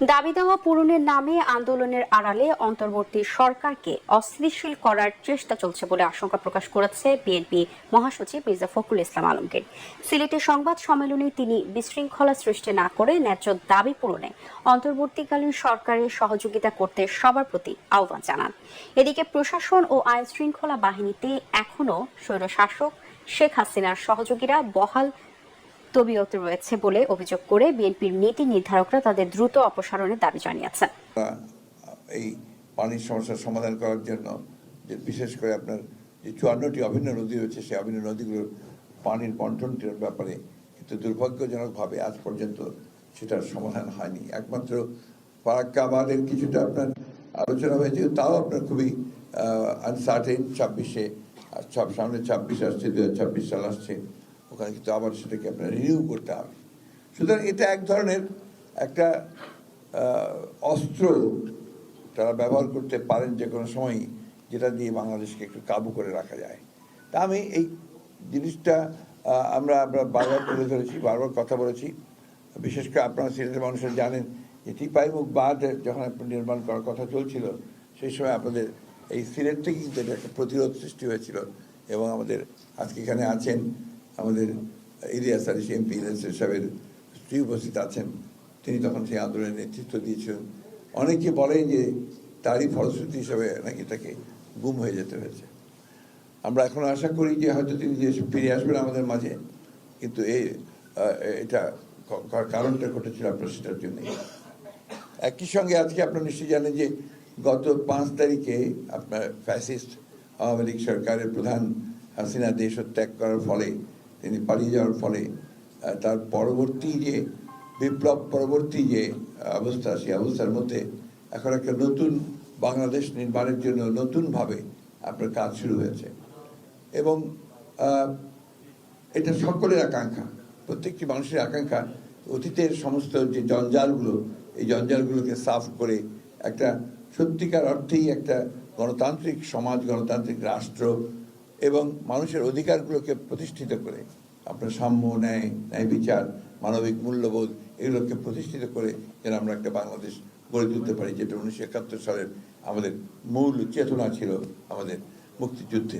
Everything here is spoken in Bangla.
দাবি দেওয়া পূরণের নামে আন্দোলনের আড়ালে অন্তর্বর্তী সরকারকে অস্থিতিশীল করার চেষ্টা চলছে বলে আশঙ্কা প্রকাশ করেছে বিএনপি মহাসচিব মির্জা ফখরুল ইসলাম আলমগীর। সিলেটে সংবাদ সম্মেলনে তিনি বিশৃঙ্খলা সৃষ্টি না করে ন্যায্য দাবি পূরণে অন্তর্বর্তীকালীন সরকারের সহযোগিতা করতে সবার প্রতি আহ্বান জানান। এদিকে প্রশাসন ও আইন শৃঙ্খলা বাহিনীতে এখনও স্বৈরশাসক শেখ হাসিনার সহযোগীরা বহাল তবিয়ত রয়েছে বলে অভিযোগ করে বিএনপির নীতি নির্ধারকরা তাদের দ্রুত অপসারণের দাবি জানিয়েছেন। এই পানির সমস্যার সমাধান করার জন্য যে বিশেষ করে আপনার যে চুয়ান্নটি অভিন্ন নদী রয়েছে, সেই অভিন্ন নদীগুলোর পানির বন্টনটির ব্যাপারে কিন্তু দুর্ভাগ্যজনকভাবে আজ পর্যন্ত সেটার সমাধান হয়নি। একমাত্র ফারাক্কাবাদের কিছুটা আপনার আলোচনা হয়েছে তাও আপনার খুবই আনসার্টেন ছাব্বিশে সামনে ছাব্বিশ আসছে দু হাজার ছাব্বিশ সাল আসছে। ওখানে কিন্তু আবার সেটাকে আপনার রিনিউ করতে হবে। সুতরাং এটা এক ধরনের একটা অস্ত্র তারা ব্যবহার করতে পারেন যে কোনো সময়ই যেটা দিয়ে বাংলাদেশকে একটু কাবু করে রাখা যায়। তা আমি এই জিনিসটা আমরা আমরা বারবার তুলে ধরেছি, বারবার কথা বলেছি। বিশেষ করে আপনারা সিলেটের মানুষের জানেন যে টিপাই মুখ বাঁধ যখন আপনার নির্মাণ করার কথা চলছিল, সেই সময় আপনাদের এই সিলেট থেকে কিন্তু একটা প্রতিরোধ সৃষ্টি হয়েছিল এবং আমাদের আজকে এখানে আছেন আমাদের ইলিয়াস আলী এমপি ইলিয়াস সাহেবের স্ত্রী উপস্থিত আছেন। তিনি তখন সেই আন্দোলনের নেতৃত্ব দিয়েছিলেন। অনেকে বলেন যে তারই ফলশ্রুতি হিসাবে নাকি তাকে গুম হয়ে যেতে হয়েছে। আমরা এখন আশা করি যে হয়তো তিনি যে ফিরে আসবেন আমাদের মাঝে, কিন্তু এই এটা কারণটা ঘটেছিল আপনার সেটার জন্যই। একই সঙ্গে আজকে আপনার নিশ্চয়ই জানেন যে গত পাঁচ তারিখে আপনার ফ্যাসিস্ট আওয়ামী লীগ সরকারের প্রধান হাসিনা দেশ ত্যাগ করার ফলে তিনি পালিয়ে যাওয়ার ফলে তার পরবর্তী যে বিপ্লব, পরবর্তী যে অবস্থা, সেই অবস্থার মধ্যে এখন একটা নতুন বাংলাদেশ নির্মাণের জন্য নতুনভাবে আপনার কাজ শুরু হয়েছে। এবং এটা সকলের আকাঙ্ক্ষা, প্রত্যেকটি মানুষের আকাঙ্ক্ষা, অতীতের সমস্ত যে জঞ্জালগুলো, এই জঞ্জালগুলোকে সাফ করে একটা সত্যিকার অর্থেই একটা গণতান্ত্রিক সমাজ, গণতান্ত্রিক রাষ্ট্র এবং মানুষের অধিকারগুলোকে প্রতিষ্ঠিত করে, আপনার সাম্য, ন্যায় ন্যায় বিচার, মানবিক মূল্যবোধ, এগুলোকে প্রতিষ্ঠিত করে যেন আমরা একটা বাংলাদেশ গড়ে তুলতে পারি, যেটা উনিশশো একাত্তর সালের আমাদের মূল চেতনা ছিল আমাদের মুক্তিযুদ্ধে।